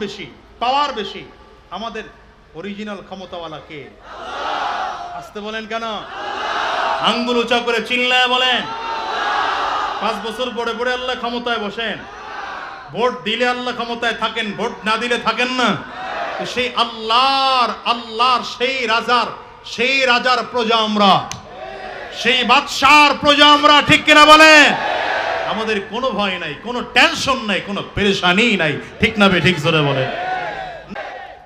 বেশি, পাওয়ার বেশি। আমাদের অরিজিনাল ক্ষমতাওয়ালা কে? আসতে বলেন কেন? আঙ্গুল উঁচা করে চিল্লায় বলেন। পাঁচ বছর পরে পরে আল্লাহ ক্ষমতায় বসেন। ভোট দিলে আল্লাহ ক্ষমতায় থাকেন, ভোট না দিলে থাকেন না। সেই আল্লাহর আল্লাহর সেই রাজার সেই রাজার প্রজা আমরা। সেই বাদশার প্রজা আমরা, ঠিক কিনা বলেন? আমাদের কোনো ভয় নাই কোনো টেনশন নাই কোনো পেরেশানি নাই ঠিক না বে ঠিক জোরে বলে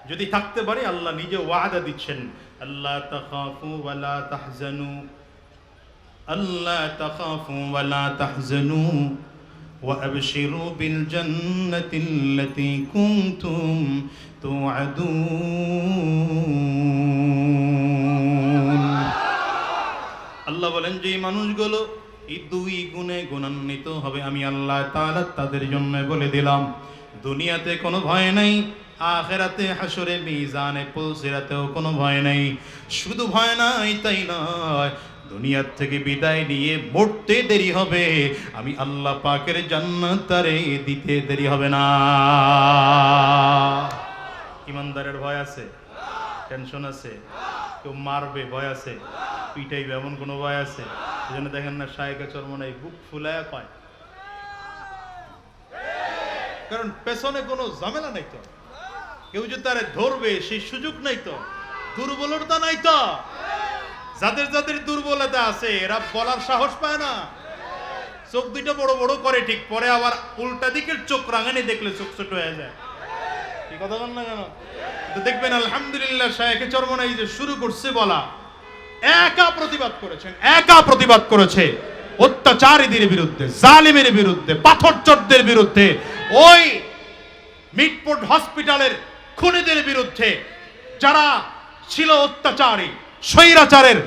যদি থাকতে পারি আল্লাহ নিজে ওয়াদা দিচ্ছেন আল্লাহ তাখাফু ওয়ালা তাহজানু আল্লাহ তাখাফু ওয়ালা তাহজানু وأبشروا بالجنة التي كنتم توعدون আল্লাহ বলেন যে এই মানুষগুলো এই দুই গুণে গুণান্বিত হবে আমি আল্লাহ তাআলা তাদের জন্য বলে দিলাম। দুনিয়াতে কোনো ভয় নাই, আখেরাতে হাসরে মিজানে পুলসিরাতেও কোনো ভয় নাই। শুধু ভয় নাই, তাই নয়, দুনিয়ার থেকে বিদায় নিয়ে মরতে দেরি হবে। আমি আল্লাহ পাকের জান্নাত তারে দিতে দেরি হবে না। ইমানদারের ভয় আছে? টেনশন আছে? কেউ মারবে, ভয় আছে? পিটাইবে, এমন কোনো ভয় আছে? এই দেখেন না শায়কা চর্মনাই বুক ফুলায় পায় কারণ পেছনে কোনো ঝামেলা নাই তো। কেউ যে তারে ধরবে, সেই সুযোগ নাই তো। দুর্বলতা নাই তো। যাদের যাদের দুর্বলতা আছে, এরা বলার সাহস পায় না। চোখ দুইটা বড় বড় করে ঠিক, পরে আবার উল্টা দিকের চোখ রাঙানি দেখলে চোখ ছোট হয়ে যায়। কি কথা বল না কেন? দেখবেন আলহামদুলিল্লাহ শায়েখে চরমনাই যে শুরু করছে বলা। একা প্রতিবাদ করেছেন, একা প্রতিবাদ করেছে অত্যাচারীদের বিরুদ্ধে, জালিমের বিরুদ্ধে, পাথরচরদের বিরুদ্ধে, ওই মিটপোর্ট হসপিটালের খুনিদের বিরুদ্ধে যারা ছিল অত্যাচারী, স্বৈরাচারের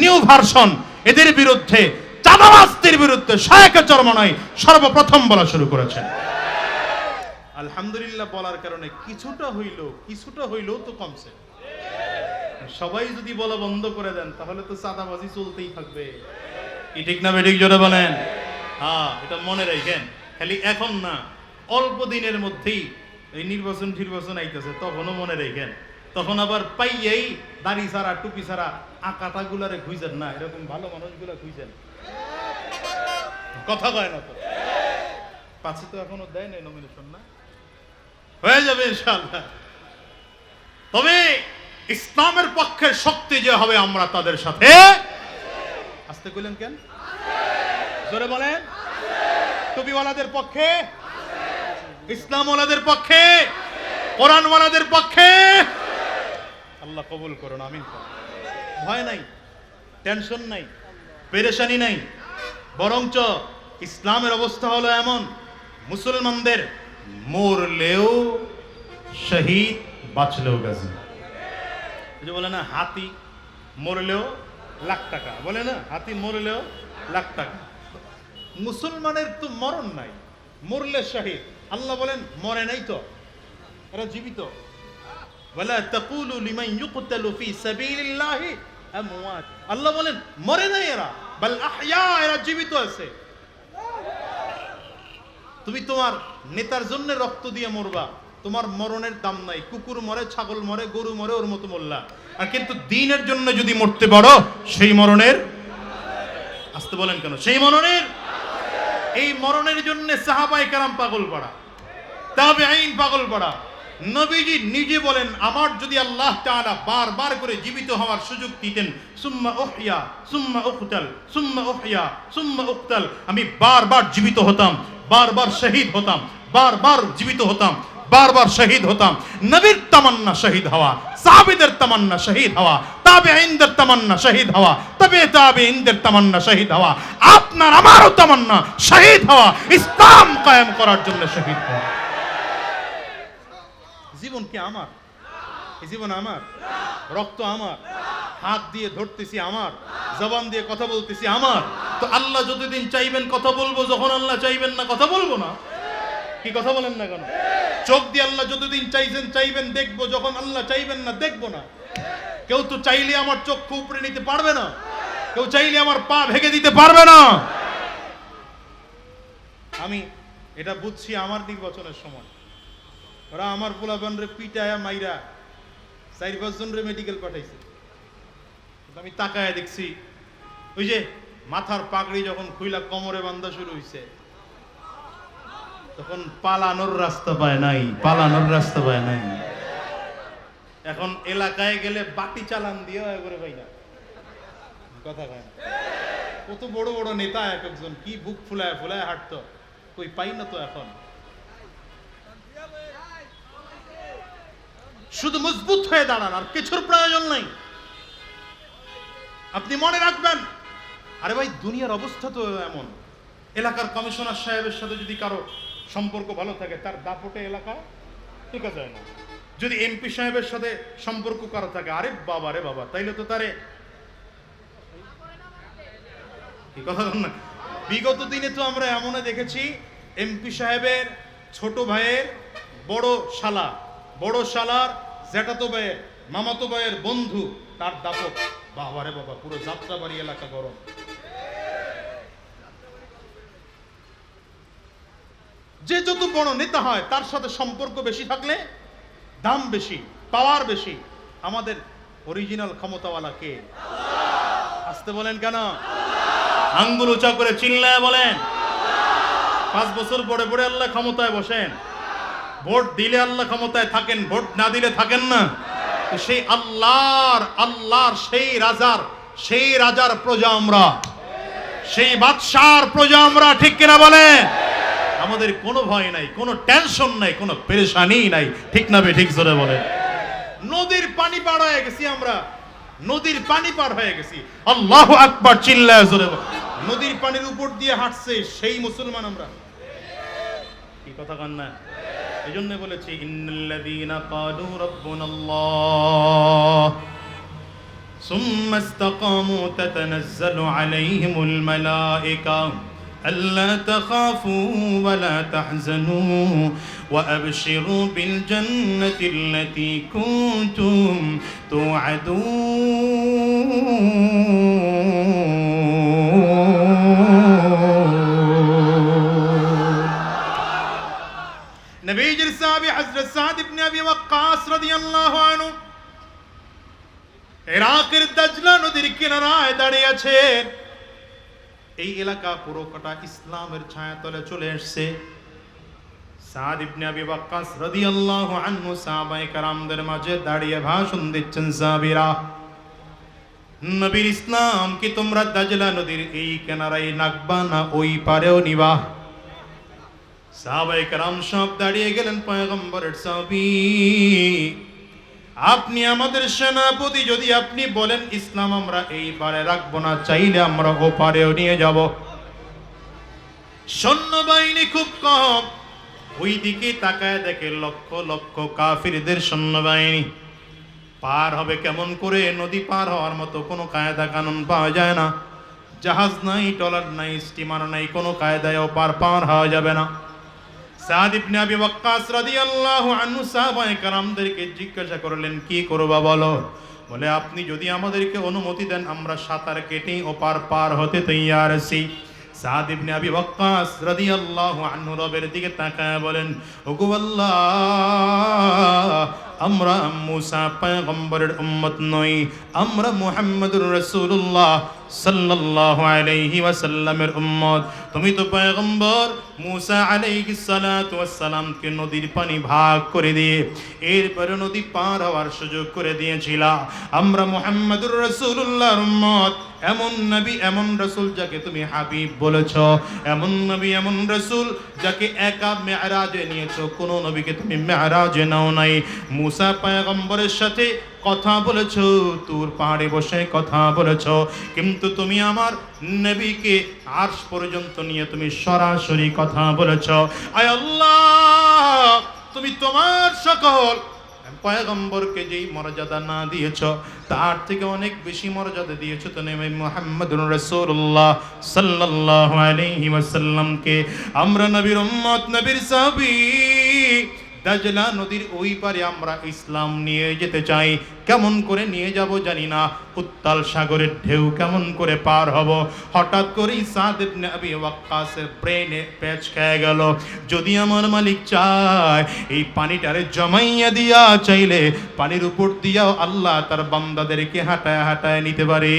নিউ ভার্সন, এদের বিরুদ্ধে, চাঁদাবাজদের বিরুদ্ধে শায়েখে চরমনাই সর্বপ্রথম বলা শুরু করেছেন আলহামদুলিল্লাহ বলার কারণে কিছুটা হইল কিছুটা হইলেও তো কমছে। সবাই যদি বলা বন্ধ করে দেন, তাহলে তো চাঁদাবাজি চলতেই থাকবে। কি ঠিক না বেঠিক জোরে বলেন? হ্যাঁ এটা মনে রাখেন, খালি এখন না, অল্প দিনের মধ্যেই এই নির্বাচন নির্বাচন আইতেছে, তখনও মনে রাখেন। তখন আবার পাইয়েই দাড়ি ছাড়া, টুপি ছাড়া আকাটা গুলারে খুঁজেন না, এরকম ভালো মানুষগুলা খুঁজেন। কথা কয় না তো? পাঁচে তো এখনও দেয় নাই নমিনেশন না? হয়ে যাবে ইনশাআল্লাহ। তবে ইসলামের পক্ষে শক্তি যে হবে আমরা তাদের সাথে। আসতে কইলেন কেন? জোরে বলেন। টুপিওয়ালাদের পক্ষে? ইসলামওয়ালাদের পক্ষে? কোরআনওয়ালাদের পক্ষে? আল্লাহ কবুল করুন আমিন ভয় নাই টেনশন নাই পেরেশানি নাই। বরঞ্চ ইসলামের অবস্থা হলো এমন মুসলমানদের মরলেও শহীদ বাঁচলেও গাজী যে বলে না, হাতি মরলেও লাখ টাকা। বলে না, হাতি মরলেও লাখ টাকা। মুসলমানের তো মরণ নাই, মরলে শহীদ। আল্লাহ বলেন, মরে নাই তো, এরা জীবিত। ওয়ালা তাকুলু লিমান ইউকতালু ফি সাবিলিল্লাহি আমওয়াত। আল্লাহ বলেন, মরে নাই এরা, বাল আহইয়া, এরা জীবিত আছে। তুমি তোমার নেতার জন্য রক্ত দিয়ে মরবা। তোমার মরণের দাম নাই। কুকুর মরে, ছাগল মরে, গরু মরে, ওর মতো মোল্লা। আর কিন্তু দিনের জন্য যদি মরতে পারো, সেই মরণের আসতে বলেন কেন? সেই মরণের? এই মরণের জন্য সাহাবাই কারাম পাগল পড়া। তবে আইন পাগল পড়া। নবীজি নিজে বলেন, আমার যদি আল্লাহ তাআলা বারবার করে জীবিত হওয়ার সুযোগ দিতেন, সুম্মা উহইয়া, সুম্মা উকতাল সুম্মা উহইয়া, সুম্মা উকতাল আমি বারবার জীবিত হতাম, বারবার শহীদ হতাম, বারবার জীবিত হতাম। বারবার শহীদ হতাম। নবীর তামান্না শহীদ হওয়া, সাহাবীদের তামান্না শহীদ হওয়া তাবে আইনদের তামান্না শহীদ হওয়া, তবে তাবে ইনদের তামান্না শহীদ হওয়া, আপনার আমারও তামান্না শহীদ হওয়া, ইসলাম কায়েম করার জন্য শহীদ হওয়া। জীবন কি আমার? জীবন আমার? রক্ত আমার? হাত দিয়ে ধরতেছি আমার? জবান দিয়ে কথা বলতেছি আমার? তো আল্লাহ যতদিন চাইবেন কথা বলব, যখন আল্লাহ চাইবেন না, কথা বলব না। কি কথা বলেন না কেন? চোখ দিয়ে আল্লাহ যতদিন চাইছেন, চাইবেন, দেখব। যখন আল্লাহ চাইবেন না, দেখব না। কেউ তো চাইলে আমার চক্ষু উপরে নিতে পারবে না। কেউ চাইলে আমার পা ভেঙে দিতে পারবে না। আমি এটা বুঝছি আমার নির্বাচনের সময়। ওরা আমার পোলাপান রে পিটায়া, মাইরা চার পাঁচজন রে মেডিকেল পাঠাইছে। আমি তাকায় দেখছি, ওই যে মাথার পাগড়ি যখন খুইলা কোমরে বান্ধা শুরু হইছে তখন পালানোর রাস্তা পায় নাই, পালানোর রাস্তা পায় নাই। এখন এলাকায় গেলে বাটি চালান দিয়ে একবারে ভাই না। কথা কয় কত বড় বড় নেতা এক একজন, কি বুক ফুলায় ফুলায় হাঁটতো। কই পাই না তো এখন। শুধু মজবুত হয়ে দাঁড়ান, আর কিছুর প্রয়োজন নাই। আপনি মনে রাখবেন, আরে ভাই, দুনিয়ার অবস্থা তো এমন। এলাকার কমিশনার সাহেবের সাথে যদি কারও সম্পর্ক ভালো থাকে, তার দাপটে এলাকা ঠিক আছে না। যদি এমপি সাহেবের সাথে সম্পর্ক কারও থাকে, আরে বাবা রে বাবা, তাইলে তো তারে বিগত দিনে তো আমরা এমনও দেখেছি, এমপি সাহেবের ছোট ভাইয়ের বড় শালা, বড় শালার জ্যাঠাতো ভাইয়ের, মামাতো ভাইয়ের বন্ধু, তার দাপট। বাবা রে বাবা, পুরো যাত্রাবাড়ি এলাকা গরম। যে যত বড় নেতা হয়, তার সাথে সম্পর্ক বেশি থাকলে, দাম বেশি, পাওয়ার বেশি। আমাদের অরিজিনাল ক্ষমতাওয়ালা কে? আসতে বলেন কেন? আঙ্গুল উঁচা করে চিল্লায় বলেন। পাঁচ বছর পরে পরে আল্লাহ ক্ষমতায় বসেন। ভোট দিলে আল্লাহ ক্ষমতায় থাকেন, ভোট না দিলে থাকেন না। সেই আল্লাহর আল্লাহর সেই রাজার সেই রাজার প্রজা আমরা। সেই বাদশার প্রজা আমরা, ঠিক কিনা বলেন? আমাদের কোনো ভয় নাই কোনো টেনশন নাই কোনো পেরেশানি নাই ঠিক না বে ঠিক জোরে বলে নদীর পানি পার হয়ে গেছি আমরা নদীর পানি পার হয়ে গেছি আল্লাহ আকবার চিল্লায় জোরে বলে। নদীর পানির উপর দিয়ে হাঁটছে সেই মুসলমান আমরা কি কথা কান না এই জন্য বলেছি ইন্নাল্লাযীনা ক্বালু রাব্বুনাল্লাহ ثم استقاموا تتنزل عليهم الملائكة ألا تخافوا ولا تحزنوا وأبشروا بالجنة التي كنتم توعدون নবীজির সাহাবী হযরত সাদ ইবনে আবি ওয়াক্কাস রাদিয়াল্লাহু আনহু ইরাকের দাজলা নদীর কিনারায় দাঁড়িয়ে আছেন এই এলাকা পুরো কটা ইসলামের ছায়াতলে চলে এসেছে। সাদ ইবনে আবি ওয়াক্কাস রাদিয়াল্লাহু আনহু সাহাবায়ে কারামদের মাঝে দাঁড়িয়ে ভাষণ দিচ্ছেন সাহাবীরা, নবীর ইসলাম কি তোমরা দাজলা নদীর এই কিনারায় নাকবা না ওই পারেও নিবা? সাহাবায়ে কেরাম সব দাঁড়িয়ে গেলেন পয়গম্বরের সাহাবী আপনি আমাদের সেনাপতি, যদি আপনি বলেন, ইসলাম আমরা এই পারে রাখব না, চাইলে আমরা ও পারেও নিয়ে যাব। সৈন্যবাহিনী খুব কম। ওই দিকে তাকায় দেখে লক্ষ লক্ষ কাফিরদের সৈন্যবাহিনী। পার হবে কেমন করে? নদী পার হওয়ার মতো কোনো কায়দা কানুন পাওয়া যায় না। জাহাজ নাই টলার নাই, স্টিমার নাই, কোনো কায়দায়ও পার পার হওয়া যাবে না। সাদ ইবনে ওয়াক্কাস রাদিয়াল্লাহু আনহু সাহাবায়ে কেরামদেরকে জিজ্ঞাসা করলেন, কি করবা বলো? বলে, আপনি যদি আমাদেরকে অনুমতি দেন, আমরা সাঁতার কেটে ওপার পার হতে তৈয়ার আছি। সাদ ইবনে আবি ওয়াক্কাস রবের দিকে তাকায় বলেন, ওগো আমরা মুসা পয়গম্বরের উম্মত নই। আমরা মুহাম্মদুর রাসূলুল্লাহ সাল্লাল্লাহু আলাইহি ওয়াসাল্লামের উম্মত। তুমি তো পয়গম্বর মুসা আলাইহিস সালাতু ওয়াসসালামকে নদীর পানি ভাগ করে দিয়ে এরপরে নদী পার হওয়ার সুযোগ করে দিয়েছিলা। আমরা মুহাম্মদুর রাসূলুল্লাহর উম্মত, এমন নবী, এমন রাসূল যাকে তুমি হাবিব বলেছ, এমন নবী, এমন রাসূল যাকে একা মেরাজে নিয়েছো, কোন নবীকে তুমি মেরাজে নাও নাই। মুসা পয়গম্বরের সাথে কথা বলেছ, তোর পাহাড়ে বসে কথা বলেছ, কিন্তু তুমি আমার নবীকে আর্শ পর্যন্ত নিয়ে তুমি সরাসরি কথা বলেছ। আয় আল্লাহ, তুমি তোমার সকল পয়গম্বরকে যেই মর্যাদা না দিয়েছ, তার থেকে অনেক বেশি মর্যাদা দিয়েছ তো নেমে মোহাম্মদ রসুল্লাহ সাল্লাহ আলহিমাসাল্লামকে আমরা নবীর উম্মত, নবীর সাহাবী দাজলা নদীর ওই পারে আমরা ইসলাম নিয়ে যেতে চাই। কেমন করে নিয়ে যাব জানি না। উত্তাল সাগরের ঢেউ কেমন করে পার হব? হঠাৎ করেই সাদ ইবনে আবি ওয়াক্কাসের ব্রেনে প্যাচ খেয়ে গেল। যদি আমার মালিক চায় এই পানিটারে জমাইয়া দিয়া চাইলে পানির উপর দিয়াও আল্লাহ তার বান্দাদেরকে হাঁটায় হাঁটায় নিতে পারে।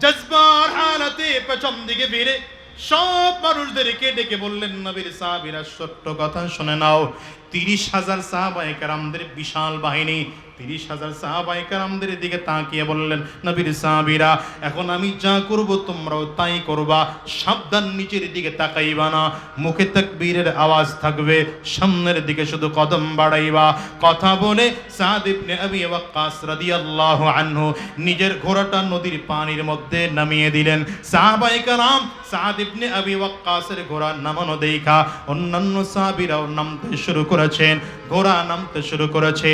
জজবার হালাতে পেছন দিকে ফিরে সব মানুষদেরকে ডেকে বললেন, নবীর সাহাবিরা সত্য কথা শুনে নাও। তিরিশ হাজার সাহাবায়ে আমাদের বিশাল বাহিনী তিরিশ হাজার সাহাবায়ে কেরামদের দিকে তাকিয়ে বললেন, নবীর সাহাবীরা, এখন আমি যা করব তোমরাও তাই করবা। সাবধান নিচের দিকে তাকাইবা না। মুখে তাকবীরের আওয়াজ থাকবে। সামনের দিকে শুধু কদম বাড়াইবা। কথা বলে সাদ ইবনে আবি ওয়াক্কাস রাদিয়াল্লাহু আনহু নিজের ঘোড়াটা নদীর পানির মধ্যে নামিয়ে দিলেন। সাহাবায়ে কেরাম সাদ ইবনে আবি ওয়াক্কাসের ঘোড়া নামানো দেখা অন্যান্য সাহাবীরাও নামতে শুরু করেছেন। ঘোড়া নামতে শুরু করেছে,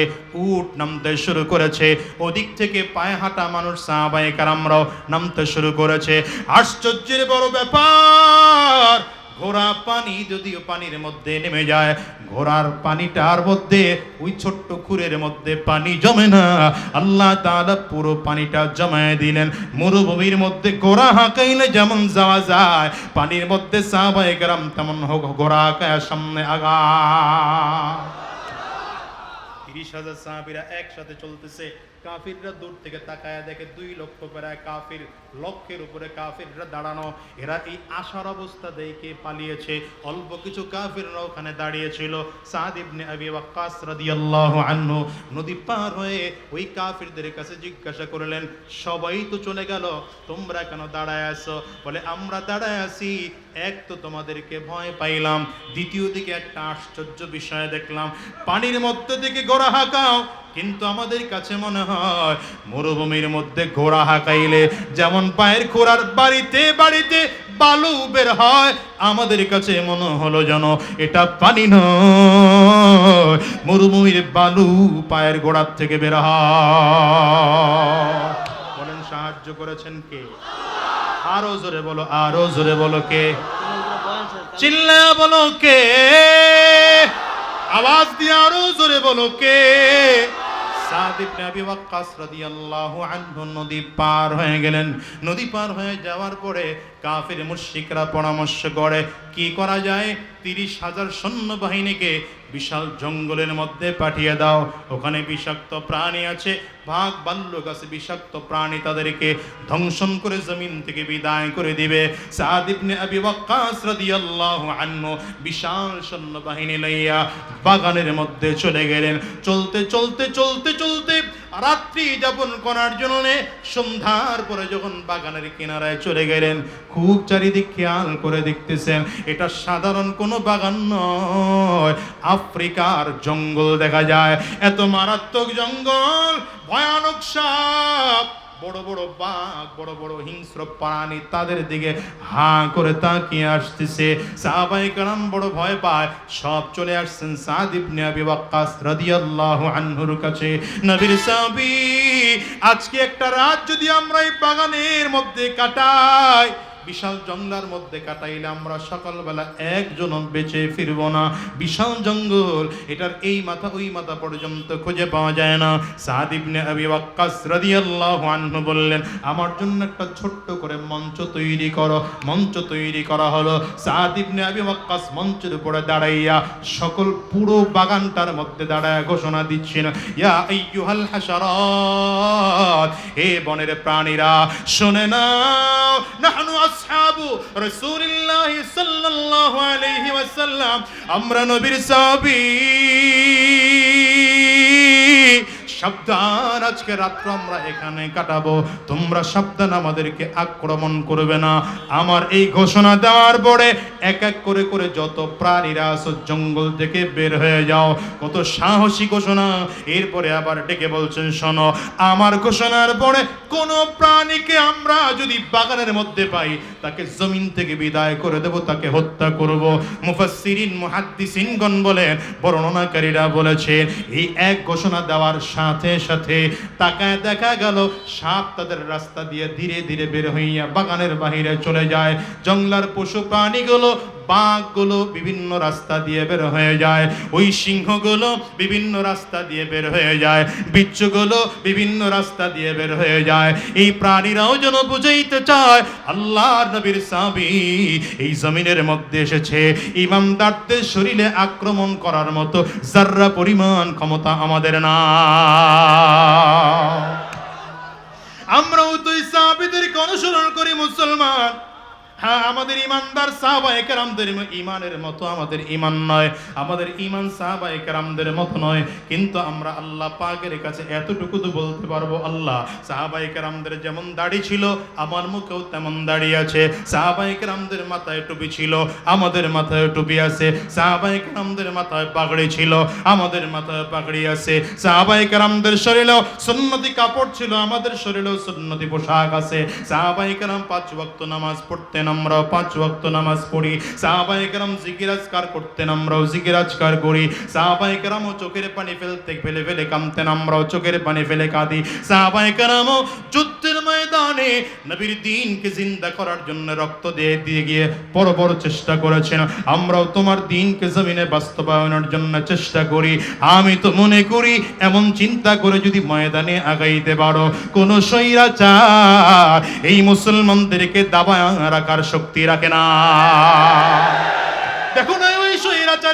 উট নামতে শুরু করেছে, ওদিক থেকে পায়ে হাঁটা মানুষ সাহাবায়ে কারামরাও নামতে শুরু করেছে। আশ্চর্যের বড় ব্যাপার, ঘোড়া পানি যদিও পানির মধ্যে নেমে যায়, ঘোড়ার পানিটার মধ্যে, ওই ছোট্ট খুরের মধ্যে পানি জমে না। আল্লাহ তাআলা পুরো পানিটা জমায় দিলেন। মরুভূমির মধ্যে ঘোড়া হাঁকাইলে যেমন যাওয়া যায়, পানির মধ্যে সাহাবায়ে কেরাম তেমন হোক ঘোড়া হাঁকায় সামনে আগা তিরিশ হাজার সাহাবিরা একসাথে চলতেছে। কাফিররা দূর থেকে তাকায় দেখে দুই লক্ষ প্রায় কাফির লক্ষের উপরে কাফিররা দাঁড়ানো। এরা এই আশার অবস্থা দেখে পালিয়েছে। অল্প কিছু কাফিররা ওখানে দাঁড়িয়েছিল। সাদ ইবনে আবি ওয়াক্কাস রাদিয়াল্লাহু আনহু নদী পার হয়ে ওই কাফিরদের কাছে জিজ্ঞাসা করলেন, সবাই তো চলে গেল, তোমরা কেন দাঁড়ায় আছো? বলে, আমরা দাঁড়ায় আছি, এক তো তোমাদেরকে ভয় পাইলাম, দ্বিতীয় দিকে একটা আশ্চর্য বিষয় দেখলাম, পানির মধ্যে থেকে গোড়া হাঁকাও কিন্তু আমাদের কাছে মনে হয় মরুভূমির মধ্যে ঘোড়া হাঁকাইলে যেমন পায়ের ঘোড়ার বাড়িতে বাড়িতে বালু বের হয়, আমাদের কাছে মনে হলো যেন এটা পানি নয়। মরুভূমির বালু পায়ের গোড়ার থেকে বের হয়। বলেন, সাহায্য করেছেন কে? আরও জোরে বলো, আরও জোরে বলো কে? চিল্লা বলো কে? আওয়াজ দিয়ে আরও জোরে বলো কে? পার হয়ে গেলেন। নদী পার হয়ে যাওয়ার পরে কাফির মুশরিকরা পরামর্শ করে, কি করা যায়? তিরিশ হাজার সৈন্যবাহিনীকে বিশাল জঙ্গলের মধ্যে পাঠিয়ে দাও। ওখানে বিষাক্ত প্রাণী আছে। ভাগ বাল্য আছে বিষাক্ত প্রাণী তাদেরকে ধ্বংসন করে জমিন থেকে বিদায় করে দিবে। সাদ আবি ওয়াক্কাস রাদিয়াল্লাহু আনহু বিশাল সৈন্যবাহিনী লইয়া বাগানের মধ্যে চলে গেলেন। চলতে চলতে চলতে চলতে রাত্রি যাপন করার জন্য সন্ধ্যার পরে যখন বাগানের কিনারায় চলে গেলেন, খুব চারিদিক খেয়াল করে দেখতেছেন, এটা সাধারণ কোনো বাগান নয়। আফ্রিকার জঙ্গল দেখা যায়, এত মারাত্মক জঙ্গল, ভয়ানক সাপ। বড় বড় বাঘ, বড় বড় হিংস্র প্রাণী তাদের দিকে হা করে তাকিয়ে আসতেছে। সাহাবাই কালাম বড় ভয় পায়। সব চলে আসছেন সাদ ইবনে আবি ওয়াক্কাস রাদিয়াল্লাহু আনহুর কাছে। নবীর সাহাবী, আজকে একটা রাত যদি আমরা এই বাগানের মধ্যে কাটাই বিশাল জঙ্গলার মধ্যে কাটাইলে আমরা সকালবেলা একজন বেঁচে ফিরব না। বিশাল জঙ্গল, এটার এই মাথা ওই মাথা পর্যন্ত খুঁজে পাওয়া যায় না। সাদ ইবনে আবি ওয়াক্কাস রাদিয়াল্লাহু আনহু বললেন, আমার জন্য একটা ছোট্ট করে মঞ্চ তৈরি করো। মঞ্চ তৈরি করা হলো সাদ ইবনে আবি ওয়াক্কাস মঞ্চের উপরে দাঁড়াইয়া সকল পুরো বাগানটার মধ্যে দাঁড়ায় ঘোষণা দিচ্ছেন, ইয়া আইয়ুহাল হাশারাত, হে বনের প্রাণীরা, শুনে নাও, নাহনু আসহাবু রাসূলিল্লাহ সাল্লাল্লাহু আলাইহি ওয়াসাল্লাম আমরা নবীর সাহাবী। সাবধান, আজকে রাত্র আমরা এখানে কাটাবো। তোমরা সাবধান, আমাদেরকে আক্রমণ করবে না। আমার এই ঘোষণা দেওয়ার পরে এক এক করে করে যত প্রাণীরা আছো, জঙ্গল থেকে বের হয়ে যাও। কত সাহসী ঘোষণা। এরপরে আবার ডেকে বলছেন, শোনো, আমার ঘোষণার পরে কোন প্রাণীকে আমরা যদি বাগানের মধ্যে পাই, তাকে জমিন থেকে বিদায় করে দেব, তাকে হত্যা করব। মুফাসসিরিন, মুহাদ্দিসিনগণ বলেন, বর্ণনাকারীরা বলেছেন, এই এক ঘোষণা দেওয়ার সাথে সাথে সাথে তাকায় দেখা গেল, সাপ তাদের রাস্তা দিয়ে ধীরে ধীরে বের হইয়া বাগানের বাহিরে চলে যায়। জঙ্গলার পশু প্রাণীগুলো বাঘগুলো বিভিন্ন রাস্তা দিয়ে বের হয়ে যায়, ওই সিংহগুলো বিভিন্ন রাস্তা দিয়ে বের হয়ে যায়, বিচ্ছুগুলো বিভিন্ন রাস্তা দিয়ে বের হয়ে যায়। এই প্রাণীরাও যেন বুঝাইতে চায় আল্লাহ নবীর সাবি এই জমিনের মধ্যে এসেছে। ইমামদারদের শরীরে আক্রমণ করার মতো জাররা পরিমাণ ক্ষমতা আমাদের না। আমরাও তো এই সাহাবিদেরকে অনুসরণ করি মুসলমান। হ্যাঁ আমাদের ইমানদার সাহাবায়ে কেরামদের ইমানের মতো আমাদের ইমান নয়। আমাদের ইমান সাহাবায়ে কেরামদের মতো নয়। কিন্তু আমরা আল্লাহ পাকের কাছে এতটুকু তো বলতে পারব, আল্লাহ, সাহাবায়ে কেরামদের যেমন দাড়ি ছিল, আমার মুখেও তেমন দাড়ি আছে। সাহাবায়ে কেরামদের মাথায় টুপি ছিল, আমাদের মাথায় টুপি আছে। সাহাবায়ে কেরামদের মাথায় পাগড়ি ছিল, আমাদের মাথায় পাগড়ি আছে। সাহাবায়ে কেরামদের শরীরেও সুন্নতি কাপড় ছিল, আমাদের শরীরেও সুন্নতি পোশাক আছে। সাহাবায়ে কেরাম পাঁচ ওয়াক্ত নামাজ পড়তেন আমরাও পাঁচ ওয়াক্ত নামাজ পড়ি। জিগিরাজকার জিকিরাজকার করতেন আমরাও জিকিরাজকার করি। সাহাবায়ে কেরামও চোখের পানি ফেলতে ফেলে ফেলে কামতেন আমরাও চোখের পানি ফেলে কাঁদি। সাহাবায়ে কেরামও যুদ্ধের ময়দানে নবীর দিনকে জিন্দা করার জন্য রক্ত দিয়ে দিয়ে গিয়ে বড় বড় চেষ্টা করেছেন। আমরাও তোমার দিনকে জমিনে বাস্তবায়নের জন্য চেষ্টা করি। আমি তো মনে করি, এমন চিন্তা করে যদি ময়দানে আগাইতে পারো, কোন সৈরাচার এই মুসলমানদেরকে দাবা রাখার শক্তি রাখে না। দেখো না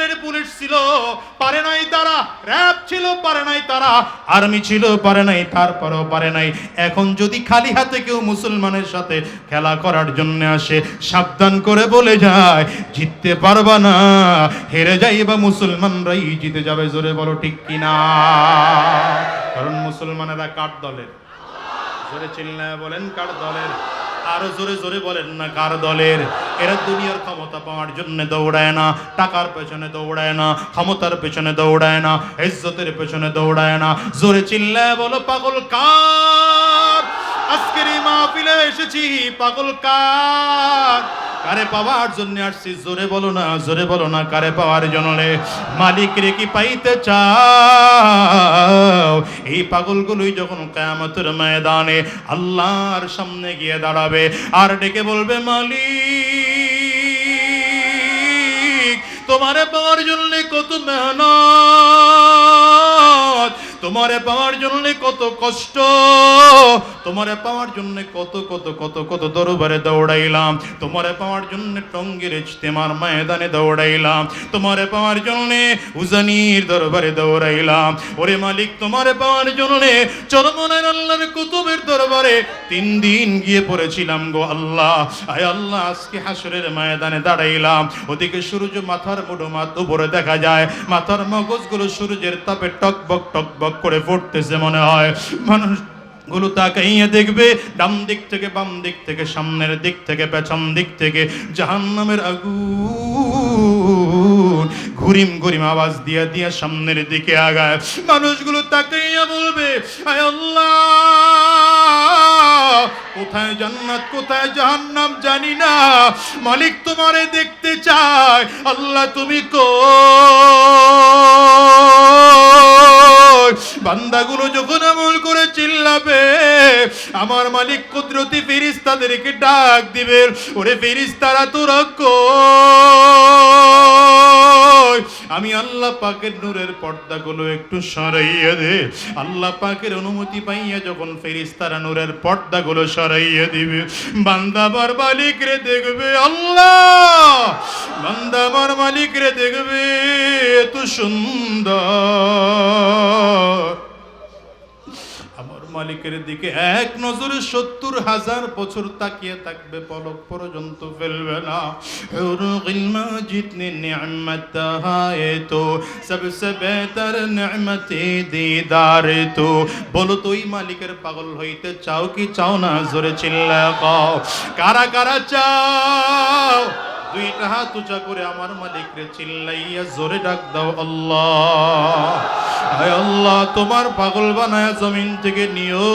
ওই পুলিশ ছিল, পারে নাই তারা। র্যাব ছিল, পারে নাই তারা। আর্মি ছিল, পারে নাই, তারপরেও পারে নাই। এখন যদি খালি হাতে কেউ মুসলমানের সাথে খেলা করার জন্য আসে, সাবধান করে বলে যায়, জিততে পারবা না, হেরে যাইবা মুসলমানরাই, জিতে যাবে জোরে বলো ঠিক কিনা? কারণ মুসলমানেরা কার দলের? জোরে চিল্লায় বলেন, কার দলের? আরও জোরে জোরে বলেন না, কার দলের? এরা দুনিয়ার ক্ষমতা পাওয়ার জন্য দৌড়ায় না, টাকার পেছনে দৌড়ায় না, ক্ষমতার পেছনে দৌড়ায় না, ইজ্জতের পেছনে দৌড়ায় না। জোরে চিল্লায় বলো, পাগল কার? আজকের এই মাহফিলে এসেছি, পাগল কার? কারে পাওয়ার জন্য আসছি? জোরে বলো না, জোরে বলো না, কারে পাওয়ার জন্য মালিক রে কি পাইতে চাও? এই পাগলগুলোই যখন কেয়ামতের ময়দানে আল্লাহর সামনে গিয়ে দাঁড়াবে আর ডেকে বলবে, মালিক, তোমারে পাওয়ার জন্য কত মেহনত তোমারে পাওয়ার জন্য কত কষ্ট, তোমারে পাওয়ার জন্য কত কত কত কত দরবারে দৌড়াইলাম, তোমারে পাওয়ার জন্য টঙ্গির ইজতেমার ময়দানে দৌড়াইলাম, তোমারে পাওয়ার জন্য উজানির দরবারে দৌড়াইলাম। ওরে মালিক, তোমারে পাওয়ার জন্য চরমনের আল্লাহর কুতুবের দরবারে তিন দিন গিয়ে পড়েছিলাম গো আল্লাহ। আয় আল্লাহ, আজকে হাসরের ময়দানে দাঁড়াইলাম। ওদিকে সূর্য মাথার মুঠো মাথ উপরে দেখা যায়, মাথার মগজগুলো সূর্যের তাপে টকবক টকবক করে ফুটতেছে মনে হয়। মানুষগুলো দেখবে, ডান দিক থেকে বাম দিক থেকে, সামনের দিক থেকে, পেছন দিক থেকে, জাহান্নামের ঘুরিম ঘুরিম আওয়াজ দিয়া দিয়া সামনের দিকে আগায়। মানুষগুলো তাকাইয়া বলবে কোথায় জান্নাত, কোথায় জাহান্নাম জানি না। মালিক তোমারে দেখতে চায়, আল্লাহ তুমি কো বান্দাগুলো যখন আমল করে চিল্লাবে, আমার মালিক কুদরতি ফেরিস্তাদেরকে ডাক দিবে, ওরে ফেরিস্তারা, তোরা কই? আমি আল্লাহ পাকের নূরের পর্দাগুলো একটু সরাইয়া দে। আল্লাহ পাকের অনুমতি পাইয়া যখন ফেরিস্তারা নূরের পর্দাগুলো সরাইয়া দিবে বান্দাবার মালিক রে দেখবে, আল্লাহ বান্দাবার মালিক রে দেখবে, এত সুন্দর। আমার মালিকের দিকে এক নজরে সত্তর হাজার বছর তাকিয়ে থাকবে, পলক পর্যন্ত ফেলবে না। জিতনে তো সবসে বেহতর নিয়ামতে দিদার তো। বলো তো ওই মালিকের পাগল হইতে চাও কি চাও না? জোরে চিল্লা কও। কারা কারা চাও? দুইটা হাত উঁচা করে আমার মালিকরে চিল্লাইয়া জোরে ডাক দাও, আল্লাহ। হায় আল্লাহ, তোমার পাগল বানায় জমিন থেকে নিও।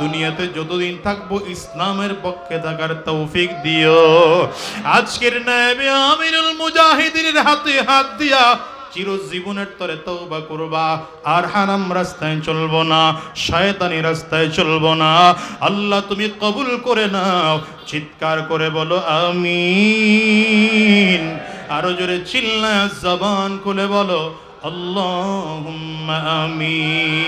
দুনিয়াতে যতদিন থাকব, ইসলামের পক্ষে থাকার তৌফিক দিও। আজকের নায়েবে আমিরুল মুজাহিদিনের হাতে হাত দিয়া চিরজীবনের তরে বা করবা। আর হারাম রাস্তায় চলবো না, শয়তানি রাস্তায় চলবো না। আল্লাহ তুমি কবুল করে নাও, চিৎকার করে বলো আমি আরও জোরে চিল্লা, জবান খুলে বলো আল্লাহ আমিন।